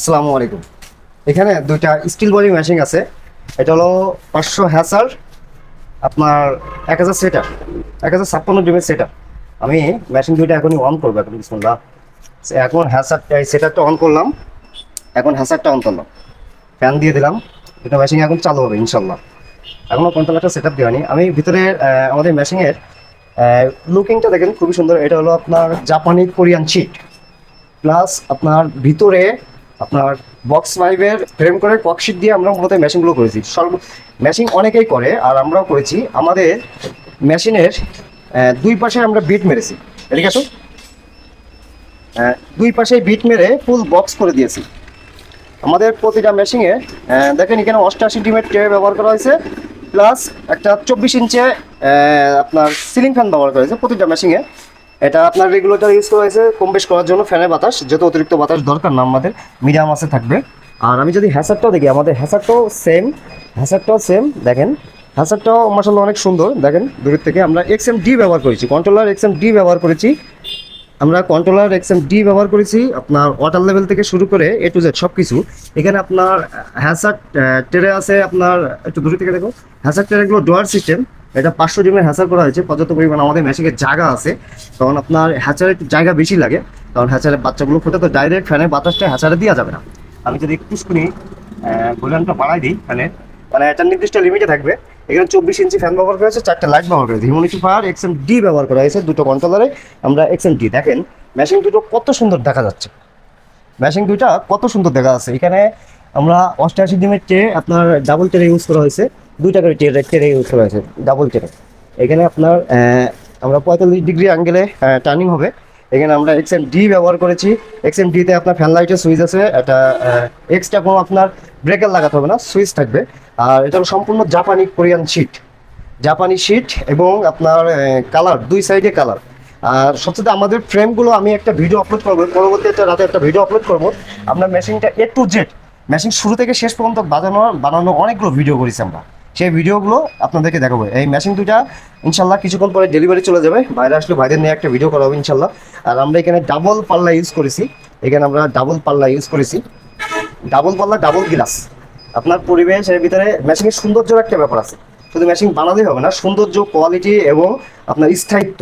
আসসালামু আলাইকুম। এখানে দুইটা স্টিল বডি মেশিন আছে। এটা হলো পাঁচশো হ্যাসার আপনার এক হাজার সেটার এক হাজার ছাপ্পান্ন ডিমের সেটার আমি মেশিন দুইটা এখনই অন করব, এখন বিসমুল্লাহ। এখন হ্যাসার সেটারটা অন করলাম। এখন হ্যাসারটা অন করলাম। ফ্যান দিয়ে দিলাম। দুটো মেশিন এখন চালু হবে, ইনশাল্লাহ। এখনও কন্ট্রোলারটা সেট আপ দেওয়া নি আমি ভিতরে আমাদের মেশিনের লুকিংটা দেখেন, খুবই সুন্দর। এটা হলো আপনার জাপানি কোরিয়ান চিট প্লাস আপনার ভিতরে আপনার বক্স ফাইভের ফ্রেম করে ককশিট দিয়ে আমরা মূলত মেশিনগুলো করেছি। সর্ব মেশিন অনেকেই করে আর আমরাও করেছি। আমাদের মেশিনের দুই পাশে আমরা বিট মেরেছি। আসো আহ, দুই পাশে বিট মেরে ফুল বক্স করে দিয়েছি। আমাদের প্রতিটা মেশিনে দেখেন এখানে অষ্টআশি ডিমের ট্রে ব্যবহার করা হয়েছে প্লাস একটা চব্বিশ ইঞ্চে আপনার সিলিং ফ্যান ব্যবহার করা হয়েছে প্রতিটা মেশিনে এটা আপনার রেগুলেটর ইউজ করা হয়েছে, কম বেশ করার জন্য ফ্যানের বাতাস, যেহেতু অতিরিক্ত বাতাস দরকার না আমাদের, মিডিয়াম আছে থাকবে। আর আমি যদি হ্যাসারটাও দেখি, আমাদের হ্যাসারটাও সেম হ্যাসারটাও সেম দেখেন হ্যাসারটাও মাসাল্লাহ অনেক সুন্দর, দেখেন, দূরের থেকে আমরা এক্স এম ডি ব্যবহার করেছি কন্ট্রোলার এক্স এম ডি ব্যবহার করেছি, আমরা কন্ট্রোলার এক্সএম ডি ব্যবহার করেছি, আপনার ওয়াটার লেভেল থেকে শুরু করে এ টু জেড সব কিছু এখানে আপনার হ্যাসার টেরে আছে, আপনার, একটু দূরে থেকে দেখো হ্যাসার ট্রেগুলো ডোয়ার সিস্টেম এটা পাঁচশো ডিমের হ্যাচার করা হয়েছে। পর্যাপ্ত পরিমাণ আমাদের মেশিনের জায়গা আছে। কারণ আপনার হ্যাচারে একটু জায়গা বেশি লাগে। কারণ হ্যাচারের বাচ্চাগুলো ফোটে তো ডাইরেক্ট ফ্যানের বাতাসটা হ্যাচারে দেওয়া যাবে না। আমি যদি একটুখানি ভলিউমটা বাড়াই দিই ফ্যানের। মানে একটা নির্দিষ্ট লিমিটে থাকবে। এখানে চব্বিশ ইঞ্চি ফ্যান ব্যবহার করা হয়েছে, চারটা লাইট ব্যবহার করা হয়েছে। হিউমিডিফায়ার এক্সএম ডি ব্যবহার করা হয়েছে, দুটো কন্ট্রোলারে আমরা এক্সএম ডি দেখেন মেশিন দুটো কত সুন্দর দেখা যাচ্ছে। মেশিন দুইটা কত সুন্দর দেখা যাচ্ছে। এখানে আমরা অষ্টআশি ডিমের চেয়ে আপনার ডাবল ট্রে ইউজ করা হয়েছে। দুইটা করে ট্রে ট্রে ইউজ করা ডাবল ট্রে এখানে আপনার আমরা পঁয়তাল্লিশ ডিগ্রি অ্যাঙ্গেলে টার্নিং হবে। এখানে আমরা এক্স এম ডি ব্যবহার করেছি। এক্স এম ডিতে আপনার ফ্যান লাইটের সুইচ আছে। এটা এক্সট্রা কোনো আপনার ব্রেকার লাগাতে হবে না সুইচ থাকবে। আর এটা সম্পূর্ণ জাপানি কোরিয়ান শিট জাপানি শিট এবং আপনার কালার দুই সাইডে কালার আর সবচেয়ে আমাদের ফ্রেমগুলো আমি একটা ভিডিও আপলোড করব, পরবর্তী একটা রাতে একটা ভিডিও আপলোড করব। আপনার মেশিনটা এ টু জেড মেশিন শুরু থেকে শেষ পর্যন্ত বাজানো, বানানো অনেকগুলো ভিডিও করেছি আমরা। সেই ভিডিওগুলো আপনাদেরকে দেখাবো, এই মেশিন দুইটা ইনশাল্লাহ কিছুক্ষণ পরে ডেলিভারি চলে যাবে। বাইরে আসলে ভাইদের নিয়ে একটা ভিডিও করা হবে ইনশাল্লাহ। আর আমরা এখানে ডাবল পাল্লা ইউজ করেছি। এখানে আমরা ডাবল পাল্লা ইউজ করেছি। ডাবল পাল্লা ডাবল গ্লাস আপনার পরিবেশের ভিতরে মেশিনের সৌন্দর্যের একটা ব্যাপার আছে। শুধু মেশিন বানালেই হবে না, সৌন্দর্য কোয়ালিটি এবং আপনার স্থায়িত্ব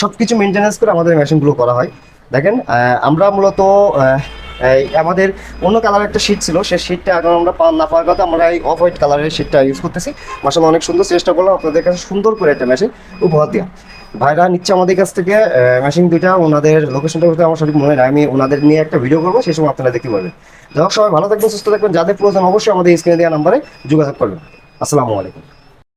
সব কিছু মেনটেন্যান্স করে আমাদের মেশিনগুলো করা হয়। দেখেন আমরা মূলত আমাদের অন্য কালারের একটা শীট ছিল, সেই শীটটা এখন আমরা না পাওয়ার কথা আমরা এই অফ হোয়াইট কালারের শীটটা ইউজ করতেছি। মাসাল অনেক সুন্দর চেষ্টা করলাম আপনাদের কাছে সুন্দর করে একটা মেশিন উপহার দেওয়া ভাইরা নিচ্ছে আমাদের কাছ থেকে মেশিন দুইটা, ওনাদের লোকেশনটা বলতে আমার সঠিক মনে নাই, আমি ওনাদের নিয়ে একটা ভিডিও করব, সেই সময় আপনারা দেখতে পারবেন। যাই সবাই ভালো থাকবেন, সুস্থ থাকবেন, যাদের প্রয়োজন অবশ্যই আমাদের স্ক্রিনে দেওয়া নাম্বারে যোগাযোগ করবেন। আসসালামু আলাইকুম।